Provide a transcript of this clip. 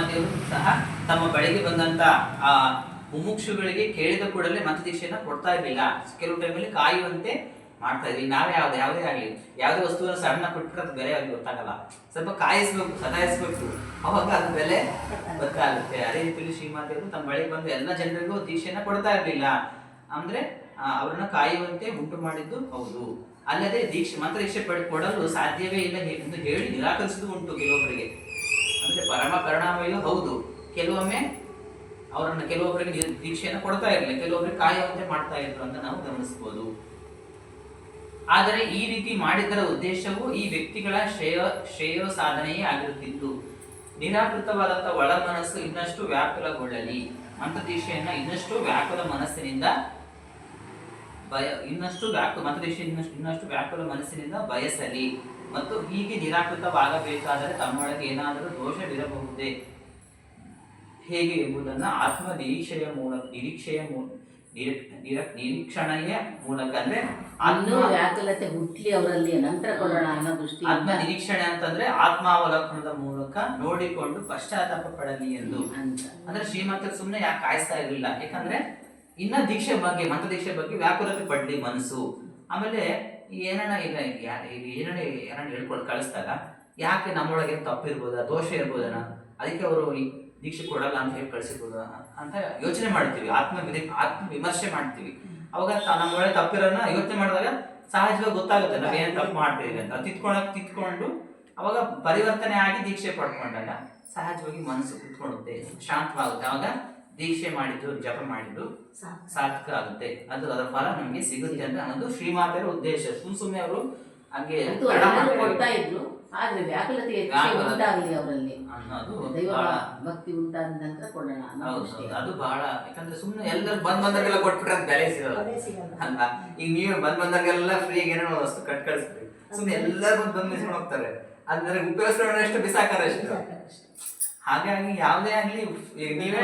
ದೇವರು ಸಹ ತಮ್ಮ ಬಳಿಗೆ ಬಂದಂತ, ಆ, ಮುಮುಕ್ಷುಗಳಿಗೆ ಕೇಳಿದ ಕೂಡಲೇ ಮತ ದೀಕ್ಷೆಯನ್ನ ಕೊಡ್ತಾ ಇರ್ಲಿಲ್ಲ. ಕೆಲವು ಟೈಮಲ್ಲಿ ಕಾಯುವಂತೆ ಮಾಡ್ತಾ ಇದ್ವಿ. ನಾವೇ ಯಾವ್ದು, ಯಾವುದೇ ಆಗ್ಲಿ, ಯಾವುದೇ ವಸ್ತುವನ್ನು ಸಣ್ಣ ಕೊಟ್ಬಿಟ್ರೆ ಅದು ಬೆಲೆ ಆಗಿ ಗೊತ್ತಾಗಲ್ಲ. ಸ್ವಲ್ಪ ಕಾಯಿಸ್ಬೇಕು ಸದಾಯಿಸ್ಬೇಕು ಅವಾಗ ಅದು ಬೆಲೆ ಗೊತ್ತಾಗುತ್ತೆ. ಅದೇ ರೀತಿಯಲ್ಲಿ ಶ್ರೀಮಾತೆಯವರು ತಮ್ಮ ಬಳಿಗೆ ಬಂದು ಎಲ್ಲ ಜನರಿಗೂ ದೀಕ್ಷೆಯನ್ನ ಕೊಡ್ತಾ ಇರ್ಲಿಲ್ಲ. ಅಂದ್ರೆ ಅವ್ರನ್ನ ಕಾಯುವಂತೆ ಉಂಟು ಮಾಡಿದ್ದು ಹೌದು. ಅಲ್ಲದೆ ದೀಕ್ಷೆ ಮಂತ್ರ ದೀಕ್ಷೆ ಪಡ್ ಸಾಧ್ಯವೇ ಇಲ್ಲ ಎಂದು ಹೇಳಿ ನಿರಾಕರಿಸಿದ್ದು ಉಂಟು ಕೆಲವೊಬ್ಬರಿಗೆ ಅಂದ್ರೆ ಪರಮ ಕರುಣಾಮಯೂ ಹೌದು. ಕೆಲವೊಮ್ಮೆ ಅವರನ್ನ ಕೆಲವೊಬ್ಬರಿಗೆ ದೀಕ್ಷೆಯನ್ನು ಕೊಡ್ತಾ ಇರಲಿಲ್ಲ ಕೆಲವೊಬ್ಬರಿಗೆ ಕಾಯುವಂತೆ ಮಾಡ್ತಾ ಇದ್ರು ಅಂತ ನಾವು ಗಮನಿಸಬಹುದು ಆದರೆ ಈ ರೀತಿ ಮಾಡಿದ್ದರ ಉದ್ದೇಶವು ಈ ವ್ಯಕ್ತಿಗಳ ಶ್ರೇಯ ಶ್ರೇಯ ಸಾಧನೆಯೇ ಆಗಿರುತ್ತಿತ್ತು. ನಿರಾಕೃತವಾದಂಥ ಒಳ ಮನಸ್ಸು ಇನ್ನಷ್ಟು ವ್ಯಾಕುಲಗೊಳ್ಳಲಿ. ಮಂತ್ರದೀಕ್ಷೆಯನ್ನು ಇನ್ನಷ್ಟು ವ್ಯಾಕುಲ ಮನಸ್ಸಿನಿಂದ ಭಯ ಇನ್ನಷ್ಟು ವ್ಯಾಕು ಮಂತ್ರದೀಕ್ಷೆ ಇನ್ನಷ್ಟು ಇನ್ನಷ್ಟು ವ್ಯಾಕುಲ ಮನಸ್ಸಿನಿಂದ ಬಯಸಲಿ. ಮತ್ತು ಹೀಗೆ ನಿರಾಕೃತವಾಗಬೇಕಾದರೆ ತಮ್ಮೊಳಗೆ ಏನಾದರೂ ದೋಷವಿರಬಹುದೇ? ಹೇಗೆ ಎಂಬುದನ್ನು ಆತ್ಮ ನಿರೀಕ್ಷೆಯ ಮೂಲಕ ನಿರೀಕ್ಷೆಯ ಮೂಲಕ ನಿರೀಕ್ಷಣೆಯ ಮೂಲಕ ಅಂದ್ರೆ ಅನ್ನೋ ವ್ಯಾಕುಲತೆ ಹುಟ್ಲಿ ಅವರಲ್ಲಿ ನಂತರ ಕೊಡೋಣ ಅನ್ನೋ ಆತ್ಮ ನಿರೀಕ್ಷಣೆ ಅಂತಂದ್ರೆ ಆತ್ಮಾವಲೋಕನದ ಮೂಲಕ ನೋಡಿಕೊಂಡು ಪಶ್ಚಾತ್ತಾಪ ಪಡಲಿ ಎಂದು. ಅಂದ್ರೆ ಶ್ರೀಮಂತ ಸುಮ್ಮನೆ ಯಾಕೆ ಕಾಯಿಸ್ತಾ ಇರಲಿಲ್ಲ? ಯಾಕಂದ್ರೆ ಇನ್ನ ದೀಕ್ಷೆ ಬಗ್ಗೆ ಮಂತ್ರ ದೀಕ್ಷೆ ಬಗ್ಗೆ ವ್ಯಾಕುಲತೆ ಪಡ್ಲಿ ಮನಸ್ಸು. ಆಮೇಲೆ ಏನಣ್ಣ ಈಗ ಏನಣ್ಣ ಏನನ್ನ ಹೇಳ್ಕೊಂಡು ಕಳಿಸ್ದಾಗ ಯಾಕೆ ನಮ್ಮೊಳಗೆ ತಪ್ಪು ತಪ್ಪಿರ್ಬೋದಾ, ದೋಷ ಇರ್ಬೋದನ? ಅದಕ್ಕೆ ಅವರು ಈ ದೀಕ್ಷೆ ಕೊಡಲ್ಲ ಅಂತ ಹೇಳಿ ಕಳಿಸಿರ್ಬೋದ ಅಂತ ಯೋಚನೆ ಮಾಡ್ತೀವಿ. ಆತ್ಮ ಆತ್ಮ ವಿಮರ್ಶೆ ಮಾಡ್ತೀವಿ. ಅವಾಗ ನಮ್ಮೊಳಗೆ ತಪ್ಪಿರೋನ ಯೋಚನೆ ಮಾಡಿದಾಗ ಸಹಜವಾಗಿ ಗೊತ್ತಾಗುತ್ತೆ ಏನು ತಪ್ಪು ಮಾಡ್ತೀವಿ ಅಂತ. ತಿತ್ಕೊಳಕ್ ತಿತ್ಕೊಂಡು ಅವಾಗ ಪರಿವರ್ತನೆ ಆಗಿ ದೀಕ್ಷೆ ಪಡ್ಕೊಂಡಾಗ ಸಹಜವಾಗಿ ಮನಸ್ಸು ಕುತ್ಕೊಳ್ಳುತ್ತೆ, ಶಾಂತವಾಗುತ್ತೆ. ಅವಾಗ ದೀಕ್ಷೆ ಮಾಡಿದ್ದು ಜಪ ಮಾಡಿದ್ದು ಸಾರ್ಥಕ. ಆಗುತ್ತೆ. ಅದು ಅದರ ಫಲ ನಮಗೆ ಸಿಗುತ್ತೆ ಅಂತ ಅನ್ನೋದು ಶ್ರೀಮಾತೆಯರ ಉದ್ದೇಶ. ಸುಮ್ ಸುಮ್ಮನೆ ಅವರು ಹಂಗೆ ಕೊಡ್ತಾ ಇದ್ರು ಆದ್ರೆ ವ್ಯಾಕುಲತೆ ಅವರಲ್ಲಿ. ಅನ್ನೋದು ದೈವ ಬಹಳ ಭಕ್ತಿ ಉಂಟಾದ ನಂತರ ಕೊಡೋಣ. ಅದು ಬಹಳ ಯಾಕಂದ್ರೆ ಸುಮ್ಮನೆ ಎಲ್ಲರೂ ಬಂದ್ ಬಂದಾಗೆಲ್ಲ ಕೊಟ್ಬಿಟ್ರೆ ಅದು ಬೆಲೆ ಸಿಗಲ್ಲ. ಅಲ್ವಾ ಈಗ ನೀವೇ ಬಂದ್ ಬಂದಾಗೆಲ್ಲ ಫ್ರೀಗೆ ಏನೋ ವಸ್ತು ಕಟ್ ಕಳಿಸ್ತೀವಿ ಸುಮ್ಮನೆ ಎಲ್ಲರೂ ಬಂದು ಬಂದ್ ನಿಲ್ಸ್ಕೊಂಡು ಹೋಗ್ತಾರೆ. ಅಂದ್ರೆ ಉಪಯೋಗಿಸ್ಕೊಂಡ್ರೆ ಎಷ್ಟು ಬಿಸಾಕಾರ ಅಷ್ಟು. ಹಾಗಾಗಿ ಯಾವುದೇ ಆಗ್ಲಿ ನೀವೇ